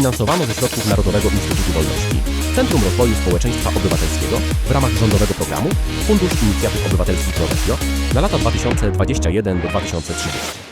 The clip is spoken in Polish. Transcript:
finansowano ze środków Narodowego Instytutu Wolności, Centrum Rozwoju Społeczeństwa Obywatelskiego w ramach rządowego programu Fundusz Inicjatyw Obywatelskich Nowesio na lata 2021-2030.